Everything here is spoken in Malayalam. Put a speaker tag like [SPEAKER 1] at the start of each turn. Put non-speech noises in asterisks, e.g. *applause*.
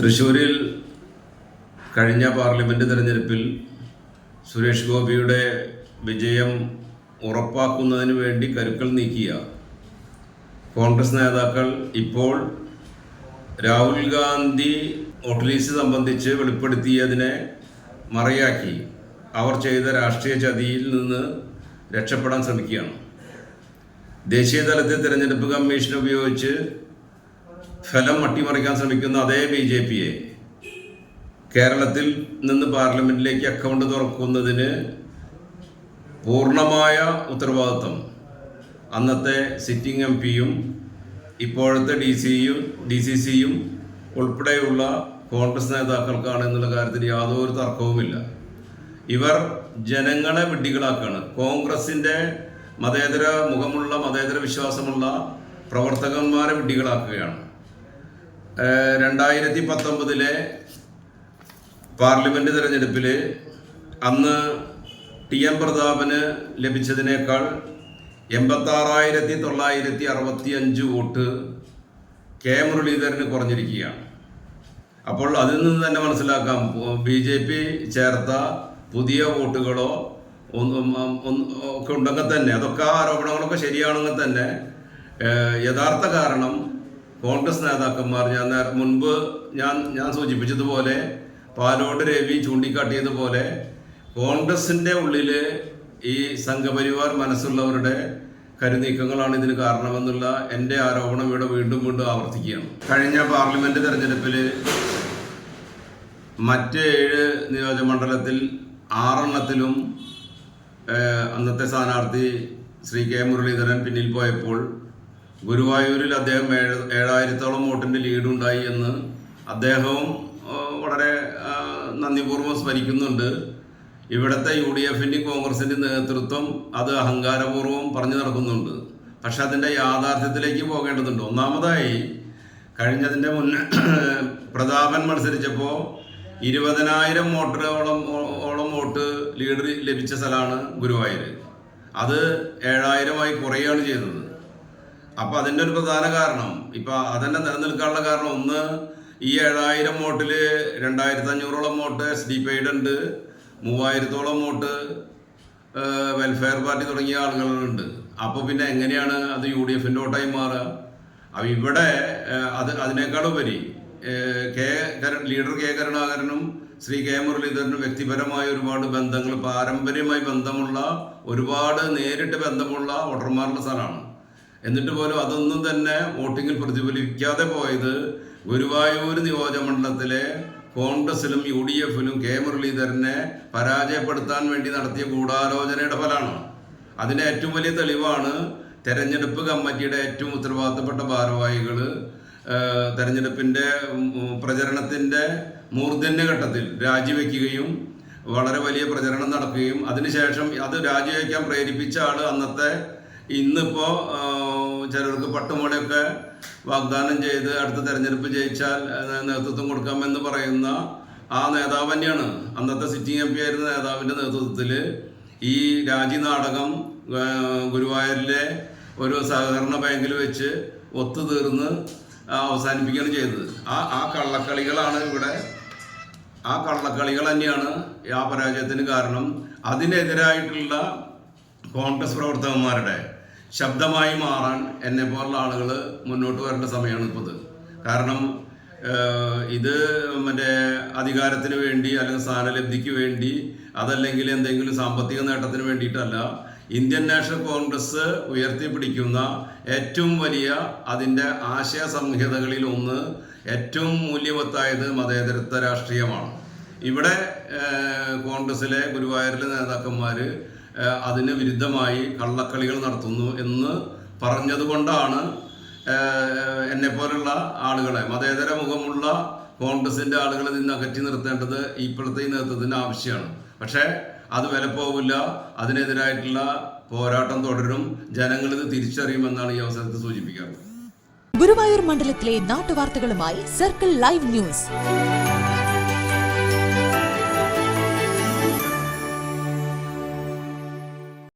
[SPEAKER 1] തൃശ്ശൂരിൽ കഴിഞ്ഞ പാർലമെന്റ് തെരഞ്ഞെടുപ്പിൽ സുരേഷ് ഗോപിയുടെ വിജയം ഉറപ്പാക്കുന്നതിന് വേണ്ടി കരുക്കൾ നീക്കിയ കോൺഗ്രസ് നേതാക്കൾ ഇപ്പോൾ രാഹുൽ ഗാന്ധി വോട്ട് സംബന്ധിച്ച് വെളിപ്പെടുത്തിയതിനെ മറയാക്കി. അവർ ചെയ്ത രാഷ്ട്രീയ ചതിയിൽ നിന്ന് രക്ഷപ്പെടാൻ ശ്രമിക്കുകയാണ്. ദേശീയ തലത്തിൽ തിരഞ്ഞെടുപ്പ് കമ്മീഷൻ ഉപയോഗിച്ച് ഫലം അട്ടിമറിക്കാൻ ശ്രമിക്കുന്ന അതേ ബി ജെ പിയെ കേരളത്തിൽ നിന്ന് പാർലമെന്റിലേക്ക് അക്കൗണ്ട് തുറക്കുന്നതിന് പൂർണമായ ഉത്തരവാദിത്വം. അന്നത്തെ സിറ്റിംഗ് എം പിയും ഇപ്പോഴത്തെ ഡി സിയും ഡി സി സിയും ഉൾപ്പെടെയുള്ള കോൺഗ്രസ് നേതാക്കൾക്കാണ് എന്നുള്ള കാര്യത്തിൽ യാതൊരു തർക്കവുമില്ല. ഇവർ ജനങ്ങളെ വിഡ്ഢികളാക്കുകയാണ് കോൺഗ്രസിന്റെ മതേതര മുഖമുള്ള മതേതര വിശ്വാസമുള്ള പ്രവർത്തകന്മാരെ വിഡ്ഢികളാക്കുകയാണ്. രണ്ടായിരത്തി പത്തൊമ്പതിലെ പാർലമെന്റ് തെരഞ്ഞെടുപ്പിൽ അന്ന് ടി എം പ്രതാപന് ലഭിച്ചതിനേക്കാൾ എൺപത്താറായിരത്തി തൊള്ളായിരത്തി അറുപത്തി അഞ്ച് വോട്ട് കെ മുരളീധരന് കുറഞ്ഞിരിക്കുകയാണ്. അപ്പോൾ അതിൽ നിന്ന് തന്നെ മനസ്സിലാക്കാം ബി ജെ പി ചേർത്ത പുതിയ വോട്ടുകളോ ഒക്കെ ഉണ്ടെങ്കിൽ തന്നെ അതൊക്കെ ആരോപണങ്ങളൊക്കെ ശരിയാണെങ്കിൽ തന്നെ യഥാർത്ഥ കാരണം കോൺഗ്രസ് നേതാക്കന്മാർ ഞാൻ മുൻപ് ഞാൻ ഞാൻ സൂചിപ്പിച്ചതുപോലെ പാലോട് രവി ചൂണ്ടിക്കാട്ടിയതുപോലെ കോൺഗ്രസിന്റെ ഉള്ളിൽ ഈ സംഘപരിവാർ മനസ്സുള്ളവരുടെ കരുനീക്കങ്ങളാണ് ഇതിന് കാരണമെന്നുള്ള എന്റെ ആരോപണം ഇവിടെ വീണ്ടും വീണ്ടും ആവർത്തിക്കുകയാണ്. കഴിഞ്ഞ പാർലമെന്റ് തെരഞ്ഞെടുപ്പിൽ മറ്റ് ഏഴ് നിയോജകമണ്ഡലത്തിൽ ആറെണ്ണത്തിലും അന്നത്തെ സ്ഥാനാർത്ഥി ശ്രീ കെ മുരളീധരൻ പിന്നിൽ പോയപ്പോൾ ഗുരുവായൂരിൽ അദ്ദേഹം ഏഴ് ഏഴായിരത്തോളം വോട്ടിന്റെ ലീഡുണ്ടായി എന്ന് അദ്ദേഹവും വളരെ നന്ദിപൂർവം സ്മരിക്കുന്നുണ്ട്. ഇവിടുത്തെ യു ഡി എഫിന്റെയും കോൺഗ്രസിന്റെയും നേതൃത്വം അത് അഹങ്കാരപൂർവം പറഞ്ഞു നടക്കുന്നുണ്ട്. പക്ഷെ അതിന്റെ യാഥാർത്ഥ്യത്തിലേക്ക് പോകേണ്ടതുണ്ട്. ഒന്നാമതായി കഴിഞ്ഞതിന്റെ മുന്നേ *clears throat* പ്രതാപൻ മത്സരിച്ചപ്പോൾ ഇരുപതിനായിരം വോട്ടറോളം ഓളം വോട്ട് ലീഡ് ലഭിച്ച സ്ഥലമാണ് ഗുരുവായൂർ അത് ഏഴായിരമായി കുറയുകയാണ് ചെയ്തത്. അപ്പൊ അതിന്റെ ഒരു പ്രധാന കാരണം ഇപ്പൊ അതെല്ലാം നിലനിൽക്കാനുള്ള കാരണം ഒന്ന് ഈ ഏഴായിരം വോട്ടിൽ രണ്ടായിരത്തി അഞ്ഞൂറോളം വോട്ട് എസ് ഡി പി ഉണ്ട് മൂവായിരത്തോളം വോട്ട് വെൽഫെയർ പാർട്ടി തുടങ്ങിയ ആളുകളുണ്ട്. അപ്പോൾ പിന്നെ എങ്ങനെയാണ് അത് യു ഡി എഫിന്റെ വോട്ടായി മാറുക? അപ്പൊ ഇവിടെ അത് അതിനേക്കാളുപരി കെ ലീഡർ കെ കരുണാകരനും ശ്രീ കെ മുരളീധരനും വ്യക്തിപരമായ ഒരുപാട് ബന്ധങ്ങൾ പാരമ്പര്യമായി ബന്ധമുള്ള ഒരുപാട് നേരിട്ട് ബന്ധമുള്ള വോട്ടർമാരുടെ സ്ഥലമാണ്. എന്നിട്ട് പോലും അതൊന്നും തന്നെ വോട്ടിങ്ങിൽ പ്രതിഫലിക്കാതെ പോയത് ഗുരുവായൂർ നിയോജകമണ്ഡലത്തിലെ കോൺഗ്രസിലും യു ഡി എഫിലും കെ മുരളീധരനെ പരാജയപ്പെടുത്താൻ വേണ്ടി നടത്തിയ ഗൂഢാലോചനയുടെ ഫലമാണ്. അതിന്റെ ഏറ്റവും വലിയ തെളിവാണ് തെരഞ്ഞെടുപ്പ് കമ്മിറ്റിയുടെ ഏറ്റവും ഉത്തരവാദിത്തപ്പെട്ട ഭാരവാഹികൾ തെരഞ്ഞെടുപ്പിന്റെ പ്രചരണത്തിന്റെ മൂർധന്യ ഘട്ടത്തിൽ രാജിവെക്കുകയും വളരെ വലിയ പ്രചരണം നടക്കുകയും അതിനുശേഷം അത് രാജിവെക്കാൻ പ്രേരിപ്പിച്ച ആൾ അന്നത്തെ ഇന്നിപ്പോ ചിലർക്ക് പട്ടുമുടിയൊക്കെ വാഗ്ദാനം ചെയ്ത് അടുത്ത തെരഞ്ഞെടുപ്പ് ജയിച്ചാൽ നേതൃത്വം കൊടുക്കാമെന്ന് പറയുന്ന ആ നേതാവ് തന്നെയാണ്. അന്നത്തെ സിറ്റിംഗ് എം പി ആയിരുന്ന നേതാവിന്റെ നേതൃത്വത്തിൽ ഈ രാജി നാടകം ഗുരുവായൂരിലെ ഒരു സഹകരണ ബാങ്കിൽ വെച്ച് ഒത്തുതീർന്ന് അവസാനിപ്പിക്കുകയാണ് ചെയ്തത്. ആ ആ കള്ളക്കളികളാണ് ഇവിടെ ആ കള്ളക്കളികൾ തന്നെയാണ് ആ പരാജയത്തിന് കാരണം. അതിനെതിരായിട്ടുള്ള കോൺഗ്രസ് പ്രവർത്തകന്മാരുടെ ശബ്ദമായി മാറാൻ എന്നെ പോലുള്ള ആളുകൾ മുന്നോട്ട് വരേണ്ട സമയമാണ് ഇപ്പോൾ കാരണം ഇത് മറ്റേ അധികാരത്തിന് വേണ്ടി അല്ലെങ്കിൽ സ്ഥാനലബ്ധിക്ക് വേണ്ടി അതല്ലെങ്കിൽ എന്തെങ്കിലും സാമ്പത്തിക നേട്ടത്തിന് വേണ്ടിയിട്ടല്ല ഇന്ത്യൻ നാഷണൽ കോൺഗ്രസ് ഉയർത്തിപ്പിടിക്കുന്ന ഏറ്റവും വലിയ അതിന്റെ ആശയ സംഹിതകളിൽ ഒന്ന് ഏറ്റവും മൂല്യവത്തായത് മതേതരത്വ രാഷ്ട്രീയമാണ്. ഇവിടെ കോൺഗ്രസിലെ ഗുരുവായൂരിലെ നേതാക്കന്മാർ അതിന് വിരുദ്ധമായി കള്ളക്കളികൾ നടത്തുന്നു എന്ന് പറഞ്ഞതുകൊണ്ടാണ് എന്നെ എന്നെപ്പോലുള്ള ആളുകളെ മതേതര മുഖമുള്ള കോൺഗ്രസിന്റെ ആളുകളെ നിന്ന് അകറ്റി നിർത്തേണ്ടത് ഇപ്പോഴത്തെ ഈ നേതൃത്വത്തിന് ആവശ്യമാണ്. പക്ഷേ അത് വില പോവില്ല. അതിനെതിരായിട്ടുള്ള പോരാട്ടം തുടരും. ജനങ്ങൾ ഇത് തിരിച്ചറിയുമെന്നാണ് ഈ അവസരത്തിൽ സൂചിപ്പിക്കാറുള്ളത്.
[SPEAKER 2] ഗുരുവായൂർ മണ്ഡലത്തിലെ നാട്ടുവാർത്തകളുമായി സർക്കിൾ ലൈവ് ന്യൂസ്.